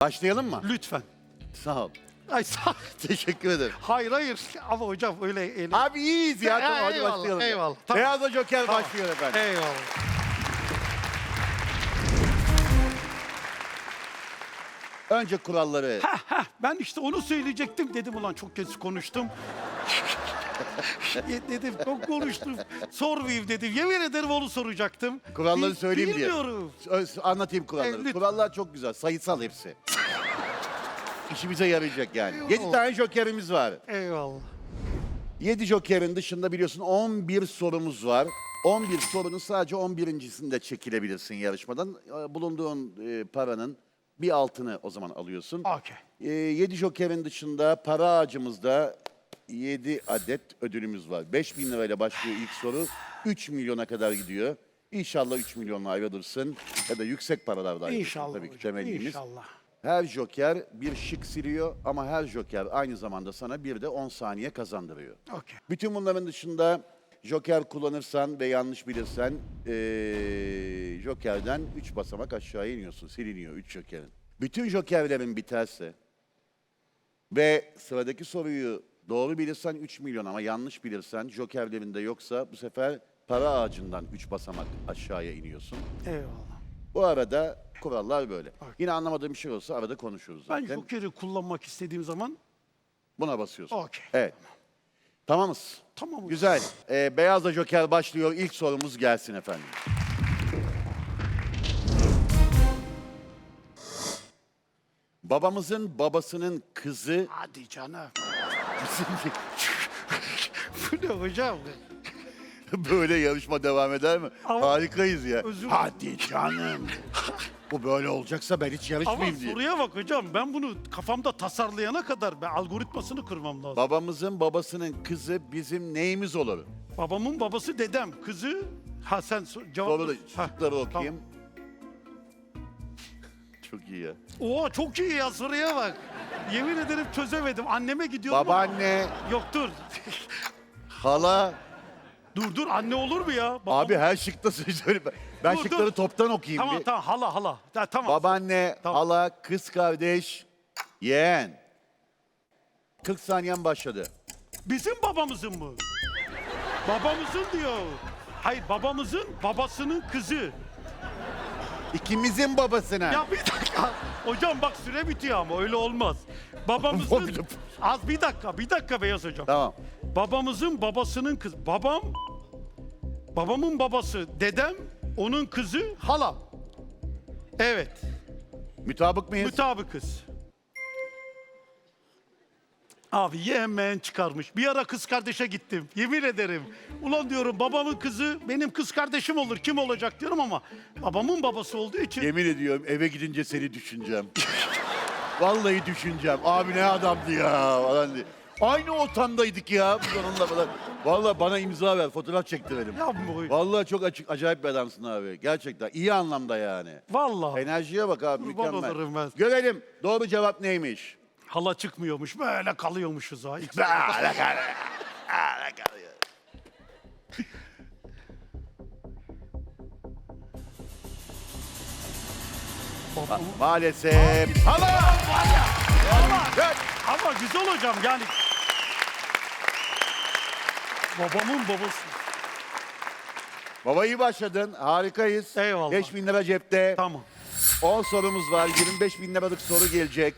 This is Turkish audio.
Başlayalım mı? Lütfen. Sağ ol. Ay sağ Teşekkür ederim. Hayır hayır. Ama hocam öyle eğlen. Abi iyiyiz ya. Tamam hadi eyvallah, başlayalım. eyvallah. Tamam. Beyaz Joker Tamam. başlıyor efendim. Eyvallah. Önce kuralları. Ben işte onu söyleyecektim dedim ulan çok geç konuştum. Dedim çok konuştum. Sormayayım dedim. Yemin ederim onu soracaktım. Kuralları Bil- söyleyeyim diye. Bilmiyorum. Ö- Anlatayım kuralları. Lütfen. Kurallar çok güzel. Sayısal hepsi. İşimize yarayacak yani. 7 Eyvallah. tane jokerimiz var. Eyvallah. 7 jokerin dışında biliyorsun 11 sorumuz var. 11 sorunun sadece 11.sinde çekilebilirsin yarışmadan. Ee, Bulunduğun e, paranın bir altını o zaman alıyorsun. Okey. 7 jokerin dışında para ağacımızda 7 adet ödülümüz var. 5000 lirayla başlıyor ilk soru. 3 milyona kadar gidiyor. İnşallah 3 milyonla ayrılırsın. Ya da yüksek paralarda ayrılırsın İnşallah tabii ki hocam. temennimiz. İnşallah. Her joker bir şık siliyor ama her joker aynı zamanda sana bir de 10 saniye kazandırıyor. Okey. Bütün bunların dışında joker kullanırsan ve yanlış bilirsen eee, jokerden 3 basamak aşağıya iniyorsun. Siliniyor 3 jokerin. Bütün jokerlerin biterse ve sıradaki soruyu doğru bilirsen 3 milyon ama yanlış bilirsen jokerlerinde yoksa bu sefer para ağacından 3 basamak aşağıya iniyorsun. Eyvallah. Bu arada kurallar böyle. Yine anlamadığım bir şey olsa arada konuşuruz Ben zaten. Joker'i kullanmak istediğim zaman Buna basıyorsun. Okey. Evet. Tamamız. Tamam. Güzel. Ee, Beyaz da Joker başlıyor. İlk sorumuz gelsin efendim. Babamızın babasının kızı hadi canım. Bu ne hocam? böyle yarışma devam eder mi? Ama- Harikayız ya. Özür- Hadi canım. Bu böyle olacaksa ben hiç Ama yarışmayayım diye. soruya bak hocam. Ben bunu kafamda tasarlayana kadar ben algoritmasını kırmam lazım. Babamızın babasının kızı bizim neyimiz olur? Babamın babası dedem, kızı ha sen so- cevap Sonra da Ha, şıkları okuyayım. Çok iyi ya. Oha çok iyi ya soruya bak. Yemin ederim çözemedim. Anneme gidiyorum ama- Babaanne, Yok dur. hala, dur dur anne olur mu ya? Babam- Abi her şıkta söyle. Ben, ben Dur, şıkları dur. toptan okuyayım Tamam bir. tamam hala hala. Ha, tamam. Babaanne, Tamam. hala, kız kardeş, yeğen. 40 saniyen başladı. Bizim babamızın mı? Babamızın diyor. Hayır babamızın babasının kızı. İkimizin babasına. Ya bir dakika. Hocam bak süre bitiyor ama öyle olmaz. Babamızın... Az bir dakika, bir dakika Beyaz Hocam. Tamam. Babamızın babasının kız. Babam, babamın babası dedem, onun kızı halam. Evet, Mütabık mıyız? mütabıkız. Abi yemen çıkarmış. Bir ara kız kardeşe gittim. Yemin ederim. Ulan diyorum babamın kızı benim kız kardeşim olur. Kim olacak diyorum ama babamın babası olduğu için Yemin ediyorum eve gidince seni düşüneceğim. Vallahi düşüneceğim. Abi ne adamdı ya falan diye. Aynı ortamdaydık ya biz onunla falan. Vallahi bana imza ver, fotoğraf çektirelim. Ya bu- Vallahi çok açık, acayip bir adamsın abi. Gerçekten iyi anlamda yani. vallahi Enerjiye bak abi Kurban mükemmel. olurum ben. Görelim doğru cevap neymiş? Hala çıkmıyormuş. Böyle kalıyormuşuz ha. İlk- Babamın- Maalesef. Hala! Gel. Ama güzel hocam yani. Babamın babası. Baba iyi başladın. Harikayız. Eyvallah. 5 bin lira cepte. Tamam. 10 sorumuz var. 25 bin liralık soru gelecek.